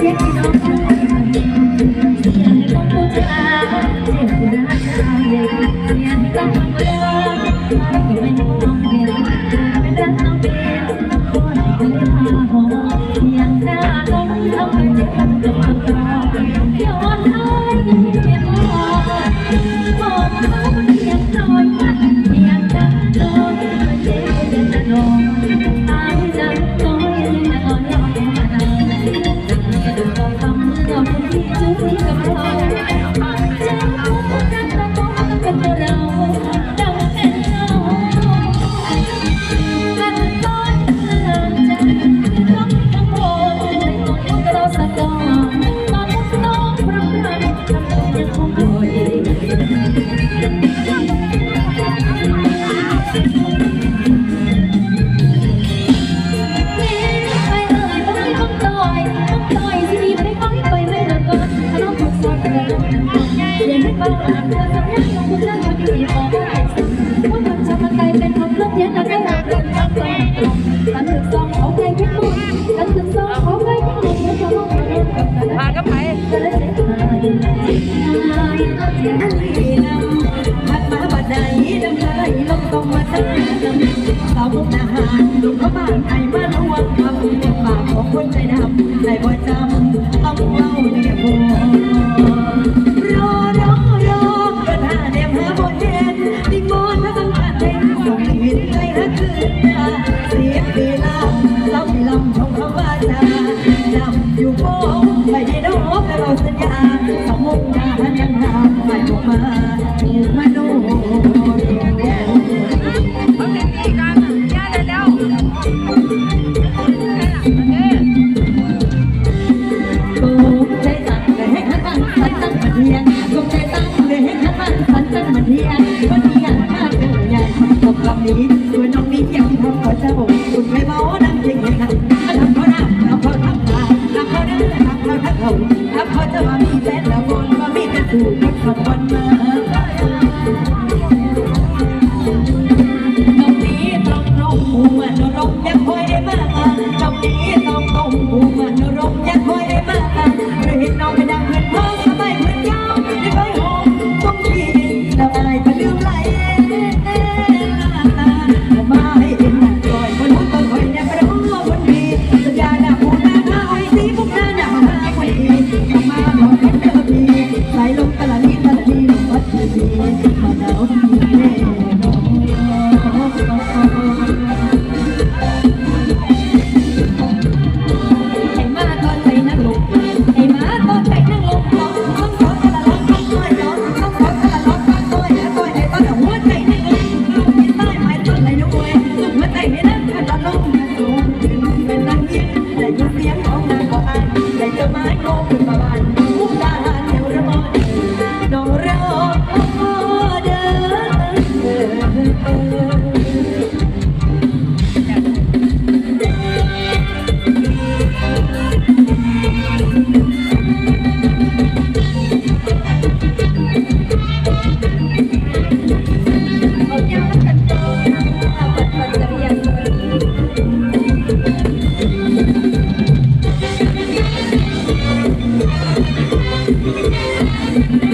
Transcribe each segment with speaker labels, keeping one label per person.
Speaker 1: 天高海。 ต้องมาตั้งแต่จำมีสาวมุกนาหารลูกพระบาทไทยมาระวงคำปากของคนใจดำใจบ่อยจำต้องเล่าเนี่ยโบรอรอรอปัญหาเดียมหาบนเย็นดิ้งบนถ้าต้งการเห็นส่งหินใจฮัคืนเสียงดีลาลำลำขอคำวาจาจำอยู่โบไม่ได้ดอกแต่เราสัญญาสาวมุกนาหารยังหาไม่ออกมา
Speaker 2: คุ
Speaker 1: ไม่บอกน้ำจริงนะทำเขาน้ำทำเขาทำตาทำเขาเดินทำเขาทัเขาทำเขาจะมามีแต่ละคนมีแต่ถูกกับคนคนมาตรงนี้ต้องลงหัวจะลงยังคอยได้มากตรงนี้ต้องลงหัว bye-bye.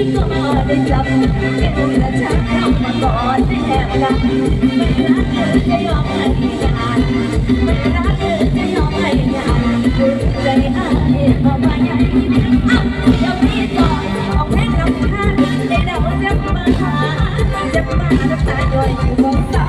Speaker 1: ที่ก็ได้จับเอวกระชับเข้ามากอดแอบกันไม่รักเธอจะยอมให้งานไม่รักเธอจะยอมให้งานใจอ้ายก็มาใหญ่อ้าวเดี๋ยวพี่ก่อนออกแม่ลำคาญได้เราจะมาหาจะมาน้ำตาย่อยอยู่บนเสา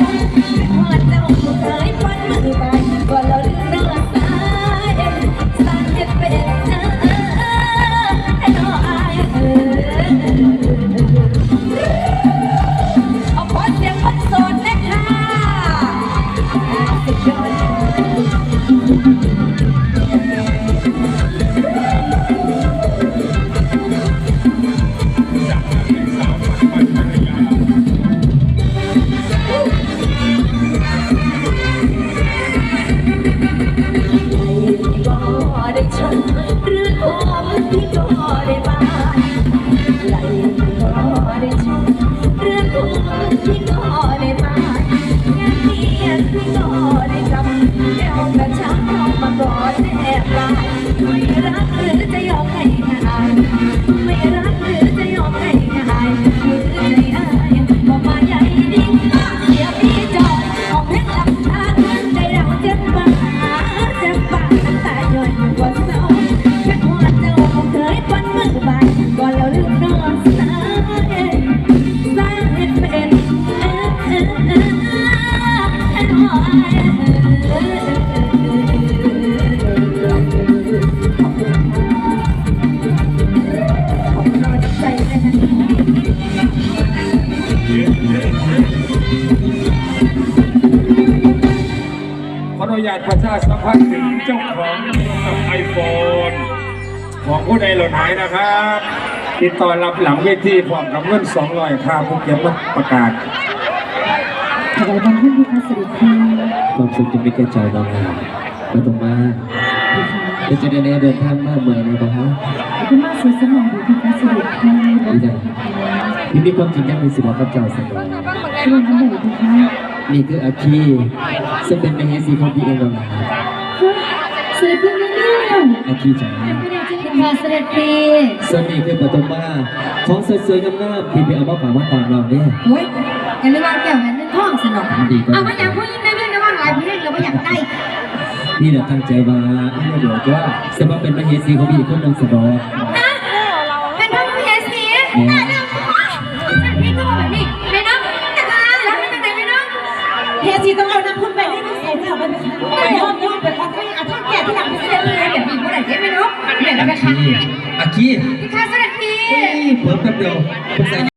Speaker 1: ประชาสัม
Speaker 3: พันธ์ถึงเจ้าของไอโฟนของผู้ใดหล่นหายนะครับ ติดต่อรับหลังเวทีพร้อมกับเงิน200ค่าผู้เก็บมาประกาศ
Speaker 1: ขอบคุณท่านพิพัฒน์สิริพันธ์
Speaker 4: ความสุขจะไม่แก่ใจเราไงไม่ต้องมาเราจะได้แน่เดินทางมาเมื่อไหร่บ้างฮะ
Speaker 1: ขอบคุณมากสุดสมองพิพัฒน์สิริพันธ์
Speaker 4: ดีจังพี่มีความจริงยังมีสิบบอกกับเจ้าเสมอ
Speaker 1: เรื่องทั้งหมดพิพัฒน์
Speaker 4: นี่คืออาคี ซึ่งเป็นแม่เฮสีของพี่เองเราไง
Speaker 1: เสด็จพี่ไม่เรื่อง
Speaker 4: อาคีจ๋า
Speaker 1: พิพัฒน์เสด็จพี่
Speaker 4: ส่วนนี้คือปฐมมาของสวยๆงามๆที่ไปเอามาฝากมาตามเราเนี่ย
Speaker 1: โอ้ยอย่าลืมวางแก้วแหวนเงินทองสนอง
Speaker 4: ดีกว่า
Speaker 1: เอามาอย่างผู้หญิงในเรื่องนะว่าหลายเพลงเราไม่อยากได้
Speaker 4: นี่แหละตั้งใจมาให้เราเดี๋ยวว่าสมว่าเป็นแม่เฮสีของพี่อีกคนหนึ่งสะดอก
Speaker 1: เป็นพระมเหสีน่าเรื่อ เฮสีต้องเอาน้ำพุ่นไปนี่น้องใส่แล้วไปไหมคะไม่ยอมยอมไปขอที่อาท่านแก่ที่หลังเสด็จเลยเดี๋ยวมีเมื่อไหร่ได้ไหมเนาะเดี๋ยวนะ
Speaker 4: อา
Speaker 1: คะ
Speaker 4: คีอาคี
Speaker 1: พี่ข้าเสด็จพี่
Speaker 4: เฮ้ยเพิ่มแป๊บเดียว